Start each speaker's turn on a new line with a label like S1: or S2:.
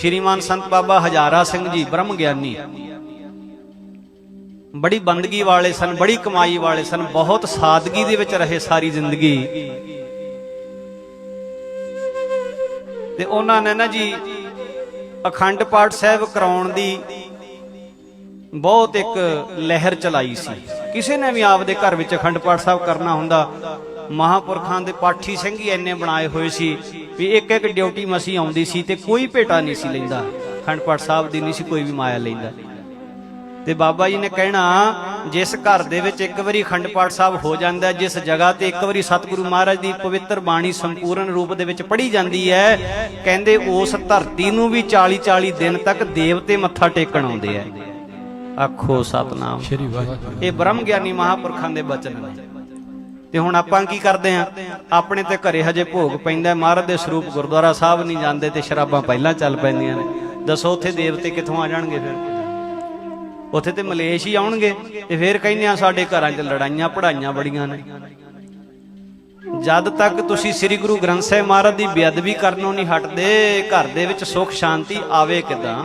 S1: ਸ਼੍ਰੀਮਾਨ ਸੰਤ ਬਾਬਾ ਹਜ਼ਾਰਾ ਸਿੰਘ ਜੀ, ਬ੍ਰਹਮ ਗਿਆਨੀ। ਬੜੀ ਬੰਦਗੀ ਵਾਲੇ ਸਨ, ਬੜੀ ਕਮਾਈ ਵਾਲੇ ਸਨ, ਬਹੁਤ ਸਾਦਗੀ ਦੇ ਵਿੱਚ ਰਹੇ ਸਾਰੀ ਜ਼ਿੰਦਗੀ। ਤੇ ਉਹਨਾਂ ਨੇ ਨਾ ਜੀ, ਅਖੰਡ ਪਾਠ ਸਾਹਿਬ ਕਰਾਉਣ ਦੀ ਬਹੁਤ ਇੱਕ ਲਹਿਰ ਚਲਾਈ ਸੀ। ਕਿਸੇ ਨੇ ਵੀ ਆਪਦੇ ਘਰ ਵਿੱਚ ਅਖੰਡ ਪਾਠ ਸਾਹਿਬ ਕਰਨਾ ਹੁੰਦਾ ਮਹਾਪੁਰਖਾਂ ਦੇ ਪਾਠੀ ਸਿੰਘ ਹੀ ਇੰਨੇ ਬਣਾਏ ਹੋਏ ਸੀ ਵੀ ਇੱਕ ਇੱਕ ਡਿਊਟੀ ਮਸੀ ਆਉਂਦੀ ਸੀ ਤੇ ਕੋਈ ਭੇਟਾ ਨਹੀਂ ਸੀ ਲੈਂਦਾ। ਪਾਠ ਸਾਹਿਬ ਦੀ ਨਹੀਂ ਸੀ ਕੋਈ ਵੀ ਮਾਇਆ ਲੈਂਦਾ। ਤੇ ਬਾਬਾ ਜੀ ਨੇ ਕਹਿਣਾ ਜਿਸ ਘਰ ਦੇ ਵਿੱਚ ਇੱਕ ਵਾਰੀ ਪਾਠ ਸਾਹਿਬ ਹੋ ਜਾਂਦਾ ਜਿਸ ਜਗ੍ਹਾ ਤੇ ਇੱਕ ਵਾਰੀ ਸਤਿਗੁਰੂ ਮਹਾਰਾਜ ਦੀ ਪਵਿੱਤਰ ਬਾਣੀ ਸੰਪੂਰਨ ਰੂਪ ਦੇ ਵਿੱਚ ਪੜ੍ਹੀ ਜਾਂਦੀ ਹੈ ਕਹਿੰਦੇ ਉਸ ਧਰਤੀ ਨੂੰ ਵੀ 40 40 ਦਿਨ ਤੱਕ ਦੇਵਤੇ ਮੱਥਾ ਟੇਕਣ ਆਉਂਦੇ ਆ। ਆਖੋ ਸਤਨਾਮ।
S2: ਸ਼੍ਰੀ ਵਾਹਿਗੁਰੂ
S1: ਇਹ ਬ੍ਰਹਮ ਗਿਆਨੀ ਮਹਾਪੁਰਖਾਂ ਦੇ ਬਚਨ ਨੇ। ਤੇ ਹੁਣ ਆਪਾਂ ਕੀ ਕਰਦੇ ਆ ਆਪਣੇ ਤੇ ਘਰੇ ਹਜੇ ਭੋਗ ਪੈਂਦਾ ਮਹਾਰਾਜ ਦੇ ਸਰੂਪ ਗੁਰਦੁਆਰਾ ਸਾਹਿਬ ਨਹੀਂ ਜਾਂਦੇ ਤੇ ਸ਼ਰਾਬਾਂ ਪਹਿਲਾਂ ਚੱਲ ਪੈਂਦੀਆਂ ਨੇ। ਦੱਸੋ ਉੱਥੇ ਦੇਵਤੇ ਕਿੱਥੋਂ ਆ ਜਾਣਗੇ ਫਿਰ? ਉੱਥੇ ਤੇ ਮਲੇਸ਼ ਹੀ ਆਉਣਗੇ ਤੇ ਫਿਰ ਕਹਿੰਦੇ ਆ, ਸਾਡੇ ਘਰਾਂ 'ਚ ਲੜਾਈਆਂ ਪੜਾਈਆਂ ਬੜੀਆਂ ਨੇ। ਜਦ ਤੱਕ ਤੁਸੀਂ ਸ੍ਰੀ ਗੁਰੂ ਗ੍ਰੰਥ ਸਾਹਿਬ ਮਹਾਰਾਜ ਦੀ ਬੇਅਦਬੀ ਕਰਨੋਂ ਨਹੀਂ ਹਟਦੇ, ਘਰ ਦੇ ਵਿੱਚ ਸੁੱਖ ਸ਼ਾਂਤੀ ਆਵੇ ਕਿਦਾਂ?